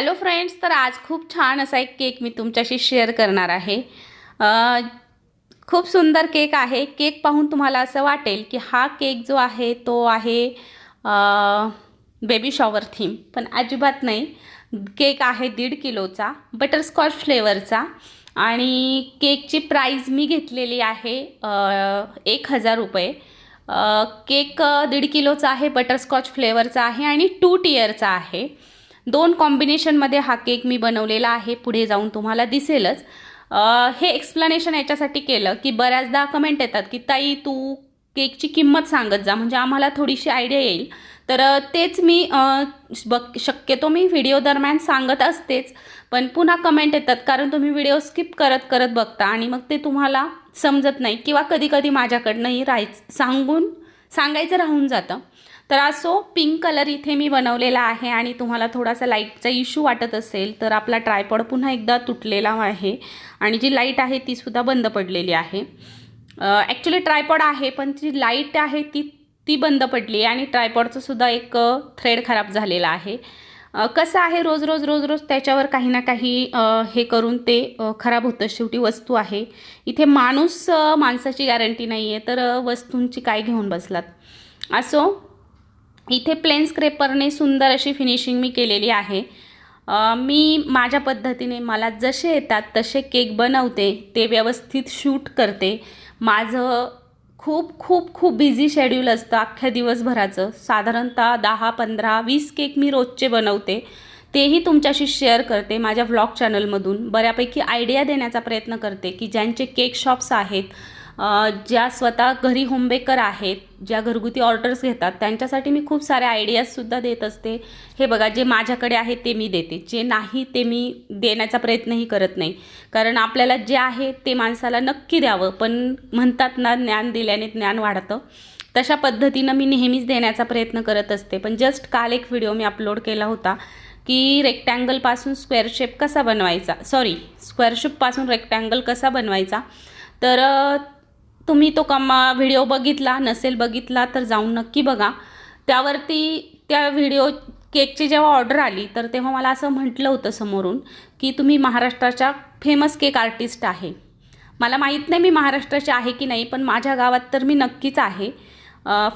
Hello friends तर आज खूप छान असा एक केक मी तुमच्याशी शेअर करणार आहे. खूप सुंदर केक आहे. केक पाहून तुम्हाला असं वाटेल की हा केक जो आहे तो आहे बेबी शॉवर थीम पण अजिबात नाही. केक आहे दीड किलोचा बटरस्कॉच फ्लेवरचा आणि केकची प्राईज मी घेतलेली आहे एक हजार रुपये. केक दीड किलोचा आहे बटरस्कॉच फ्लेवरचा आहे आणि टू टियरचा आहे. दोन कॉम्बिनेशनमध्ये हा केक मी बनवलेला आहे. पुढे जाऊन तुम्हाला दिसेलच. हे एक्सप्लेनेशन याच्यासाठी केलं की बऱ्याचदा कमेंट येतात की ताई तू केकची किंमत सांगत जा. म्हणजे आम्हाला थोडीशी आयडिया येईल. तर तेच मी बघ शक्यतो मी व्हिडिओ दरम्यान सांगत असतेच. पण पुन्हा कमेंट येतात कारण तुम्ही व्हिडिओ स्किप करत करत बघता आणि मग ते तुम्हाला समजत नाही किंवा कधीकधी माझ्याकडनंही राहायचं सांगून सांगायचं राहून जातं. तर असो पिंक कलर इथे मी बनवलेला आहे आणि तुम्हाला थोडासा लाईटचा इश्यू वाटत असेल तर आपला ट्रायपॉड पुन्हा एकदा तुटलेला आहे आणि जी लाइट आहे तीसुद्धा बंद पडलेली आहे. ॲक्च्युली ट्रायपॉड आहे पण जी लाइट आहे ती ती बंद पडली आणि ट्रायपॉडचं सुद्धा एक थ्रेड खराब झालेला आहे. कसं आहे रोज रोज रोज रोज त्याच्यावर काही ना काही हे करून ते खराब होतं. शेवटी वस्तू आहे. इथे माणूस माणसाची गॅरंटी नाही आहे तर वस्तूंची काय घेऊन बसलात? असो इथे प्लेन स्क्रेपरने सुंदर अशी फिनिशिंग मी केलेली आहे. मी माझ्या पद्धतीने मला जसे येतात तसे केक बनवते ते व्यवस्थित शूट करते. माझं खूप खूप खूप बिझी शेड्यूल असतं अख्ख्या दिवसभराचं. साधारणतः दहा पंधरा वीस केक मी रोजचे बनवते. तेही तुमच्याशी शेअर करते माझ्या व्लॉग चॅनलमधून बऱ्यापैकी आयडिया देण्याचा प्रयत्न करते की ज्यांचे केक शॉप्स आहेत ज्या स्वतः घरी होमबेकर आहेत ज्या घरगुती ऑर्डर्स घेतात त्यांच्यासाठी मी खूप सारे आयडियाजसुद्धा देत असते. हे बघा जे माझ्याकडे आहे ते मी देते. जे नाही ते मी देण्याचा प्रयत्नही करत नाही. कारण आपल्याला जे आहे ते माणसाला नक्की द्यावं पण म्हणतात ना ज्ञान दिल्याने ज्ञान वाढतं. तशा पद्धतीनं मी नेहमीच देण्याचा प्रयत्न करत असते. पण जस्ट काल एक व्हिडिओ मी अपलोड केला होता की रेक्टँगलपासून स्क्वेअर शेप कसा बनवायचा? सॉरी स्क्वेअर शेपपासून रेक्टँगल कसा बनवायचा? तर तुम्ही तो कमा व्हिडिओ बघितला नसेल बघितला तर जाऊन नक्की बघा. त्यावरती त्या व्हिडिओ केकची जेव्हा ऑर्डर आली तर तेव्हा मला असं म्हटलं होतं समोरून की तुम्ही महाराष्ट्राच्या फेमस केक आर्टिस्ट आहे. मला माहीत नाही मी महाराष्ट्राची आहे की नाही पण माझ्या गावात तर मी नक्कीच आहे.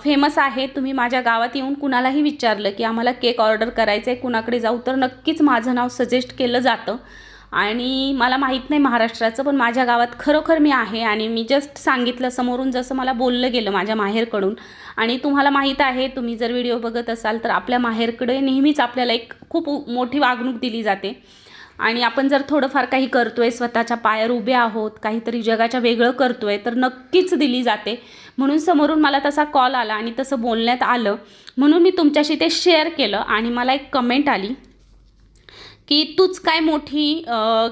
फेमस आहे तुम्ही माझ्या गावात येऊन कुणालाही विचारलं की आम्हाला केक ऑर्डर करायचं आहे कुणाकडे जाऊ तर नक्कीच माझं नाव सजेस्ट केलं जातं. आणि मला माहीत नाही महाराष्ट्राचं पण माझ्या गावात खरोखर मी आहे आणि मी जस्ट सांगितलं समोरून जसं मला बोललं गेलं माझ्या माहेरकडून. आणि तुम्हाला माहीत आहे तुम्ही जर व्हिडिओ बघत असाल तर आपल्या माहेरकडे नेहमीच आपल्याला एक खूप मोठी वागणूक दिली जाते. आणि आपण जर थोडंफार काही करतो आहे स्वतःच्या पायावर उभे आहोत काहीतरी जगाच्या वेगळं करतो आहे तर नक्कीच दिली जाते. म्हणून समोरून मला तसा कॉल आला आणि तसं बोलण्यात आलं. म्हणून मी तुमच्याशी ते शेअर केलं आणि मला एक कमेंट आली. की तूच काय मोठी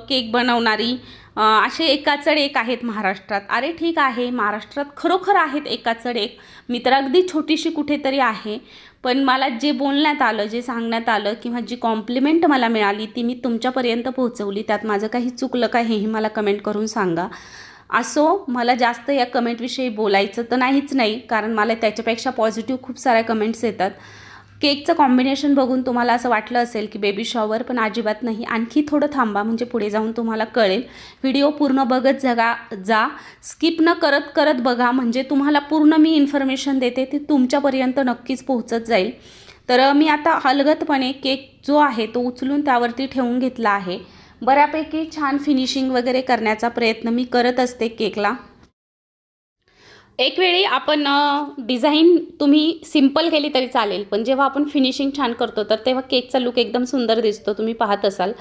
केक बनवणारी? असे एकाचड एक आहेत महाराष्ट्रात. अरे ठीक आहे महाराष्ट्रात खरोखर आहेत एकाचड एक. मी तर अगदी छोटीशी कुठेतरी आहे. पण मला जे बोलण्यात आलं जे सांगण्यात आलं किंवा जी कॉम्प्लिमेंट मला मिळाली ती मी तुमच्यापर्यंत पोहोचवली. त्यात माझं काही चुकलं का हेही मला कमेंट करून सांगा. असो मला जास्त या कमेंटविषयी बोलायचं तर नाहीच नाही कारण मला त्याच्यापेक्षा पॉझिटिव्ह खूप साऱ्या कमेंट्स येतात. केकचं कॉम्बिनेशन बघून तुम्हाला असं वाटलं असेल की बेबी शॉवर पण अजिबात नाही. आणखी थोडं थांबा म्हणजे पुढे जाऊन तुम्हाला कळेल. व्हिडिओ पूर्ण बघत जगा जा. स्किप न करत करत बघा म्हणजे तुम्हाला पूर्ण मी इन्फॉर्मेशन देते ती तुमच्यापर्यंत नक्कीच पोहोचत जाईल. तर मी आता हलगतपणे केक जो आहे तो उचलून त्यावरती ठेवून घेतला आहे. बऱ्यापैकी छान फिनिशिंग वगैरे करण्याचा प्रयत्न मी करत असते केकला. एक वेळी आपण डिझाईन तुम्ही सिंपल केली तरी चालेल पण जेव्हा आपण फिनिशिंग छान करतो तर तेव्हा केकचा लुक एकदम सुंदर दिसतो तुम्ही पाहत असाल.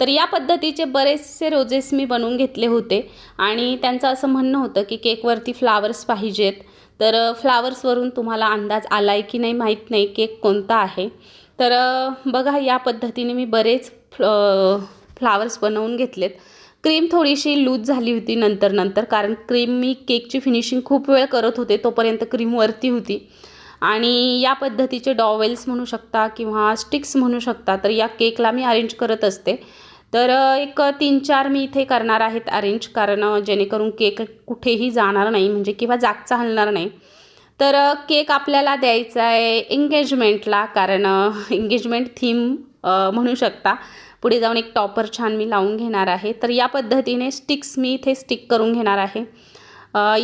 तर या पद्धतीचे बरेचसे रोजेस मी बनवून घेतले होते आणि त्यांचं असं म्हणणं होतं की केकवरती फ्लावर्स पाहिजेत. तर फ्लावर्सवरून तुम्हाला अंदाज आला आहे की नाही माहीत नाही केक कोणता आहे. तर बघा या पद्धतीने मी बरेच फ्ल फ्लावर्स बनवून घेतलेत. क्रीम थोडीशी लूज झाली होती नंतर नंतर कारण क्रीम मी केकची फिनिशिंग खूप वेळ करत होते तोपर्यंत क्रीम वरती होती. आणि या पद्धतीचे डॉवेल्स म्हणू शकता किंवा स्टिक्स म्हणू शकता तर या केकला मी अरेंज करत असते. तर एक तीन चार मी इथे करणार आहेत अरेंज कारण जेणेकरून केक कुठेही जाणार नाही म्हणजे किंवा जागचा हलणार नाही. तर केक आपल्याला द्यायचा आहे एंगेजमेंटला कारण एंगेजमेंट थीम म्हणू शकता. पुढे जाऊन एक टॉपर छान मी लावून घेणार आहे. तर या पद्धतीने स्टिक्स मी इथे स्टिक करून घेणार आहे.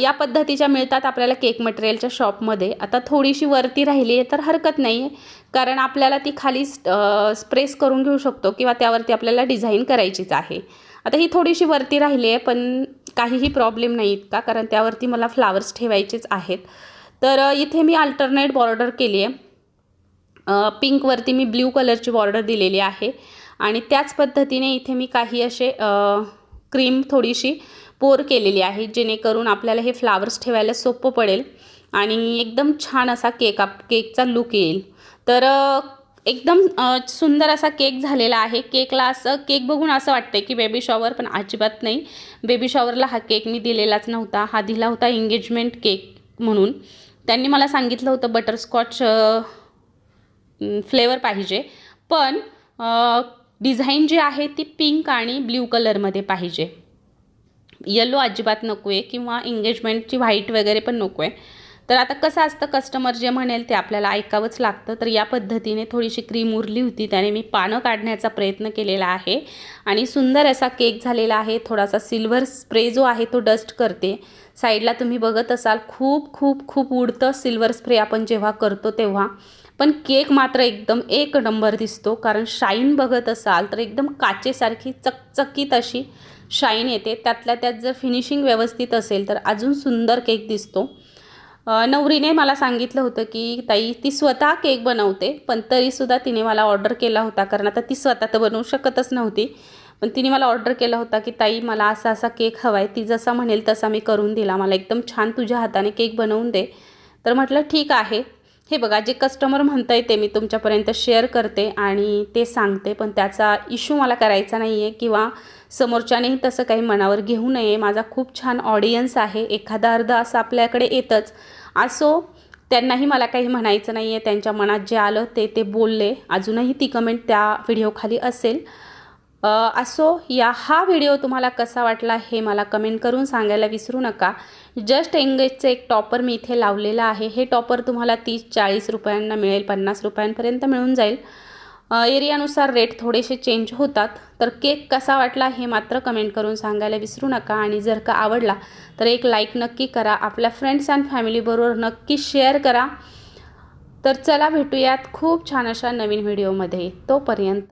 या पद्धतीच्या मिळतात आपल्याला केक मटेरियलच्या शॉपमध्ये आता थोडीशी वरती राहिली आहे तर हरकत नाही आहे कारण आपल्याला ती खाली स्प्रेस करून घेऊ शकतो किंवा त्यावरती आपल्याला डिझाईन करायचीच आहे. आता ही थोडीशी वरती राहिली आहे पण काहीही प्रॉब्लेम नाही इतका कारण त्यावरती मला फ्लावर्स ठेवायचेच आहेत. तर इथे मी अल्टरनेट बॉर्डर केली आहे पिंकवरती मी ब्ल्यू कलरची बॉर्डर दिलेली आहे. आणि त्याच पद्धतीने इथे मी काही असे क्रीम थोडीशी पोर केलेली आहे जेणेकरून आपल्याला हे फ्लावर्स ठेवायला सोपं पडेल आणि एकदम छान असा केक आप केकचा लुक येईल. तर एकदम सुंदर असा केक झालेला आहे. केकला असं केक बघून असं वाटतं की बेबी शॉवर पण अजिबात नाही. बेबी शॉवरला हा केक मी दिलेलाच नव्हता. हा दिला होता एंगेजमेंट केक म्हणून. त्यांनी मला सांगितलं होतं बटरस्कॉच फ्लेवर पाहिजे. पण डिझाईन जी आहे ती पिंक आणि ब्ल्यू कलरमध्ये पाहिजे. येलो अजिबात नको आहे किंवा एंगेजमेंटची व्हाईट वगैरे पण नको आहे तर आता कसं असतं कस्टमर जे म्हणेल ते आपल्याला ऐकावंच लागतं. तर या पद्धतीने थोडीशी क्रीम उरली होती त्याने मी पानं काढण्याचा प्रयत्न केलेला आहे. आणि सुंदर असा केक झालेला आहे. थोडासा सिल्वर स्प्रे जो आहे तो डस्ट करते. साईडला तुम्ही बघत असाल खूप खूप खूप उडतं सिल्वर स्प्रे आपण जेव्हा करतो तेव्हा. पण केक मात्र एकदम एक नंबर दिसतो. कारण शाईन बघत असाल तर एकदम काचेसारखी चकचकीत अशी शाईन येते. त्यातल्या त्यात जर फिनिशिंग व्यवस्थित असेल तर अजून सुंदर केक दिसतो. नवरीने मला सांगितलं होतं की ताई ती स्वतः केक बनवते पण तरीसुद्धा तिने मला ऑर्डर केला होता. कारण आता ती स्वतः तर बनवू शकतच नव्हती. पण तिने मला ऑर्डर केला होता की ताई मला असा असा केक हवा आहे ती जसा म्हणेल तसा मी करून दिला. मला एकदम छान तुझ्या हाताने केक बनवून दे. तर म्हटलं ठीक आहे. हे बघा जे कस्टमर म्हणता ते मी तुमच्यापर्यंत शेअर करते आणि ते सांगते पण त्याचा इश्यू मला करायचा नाही आहे किंवा समोरच्यानेही तसं काही मनावर घेऊ नये. माझा खूप छान ऑडियन्स आहे. एखादा अर्धा असं आपल्याकडे येतच. असो त्यांनाही मला काही म्हणायचं नाही आहे त्यांच्या मनात जे आलं ते ते बोलले. अजूनही ती कमेंट त्या व्हिडिओखाली असेल. असो या हा व्हिडिओ तुम्हाला कसा वाटला हे मला कमेंट करून सांगायला विसरू नका. जस्ट एंगेजचं एक टॉपर मी इथे लावलेलं आहे. हे टॉपर तुम्हाला तीस चाळीस रुपयांना मिळेल पन्नास रुपयांपर्यंत मिळून जाईल. एरियानुसार रेट थोडेसे चेंज होतात. तर केक कसा वाटला हे मात्र कमेंट करून सांगायला विसरू नका आणि जर का आवडला तर एक लाईक नक्की करा. आपल्या फ्रेंड्स अँड फॅमिलीबरोबर नक्की शेअर करा. तर चला भेटूयात खूप छान अशा नवीन व्हिडिओमध्ये. तोपर्यंत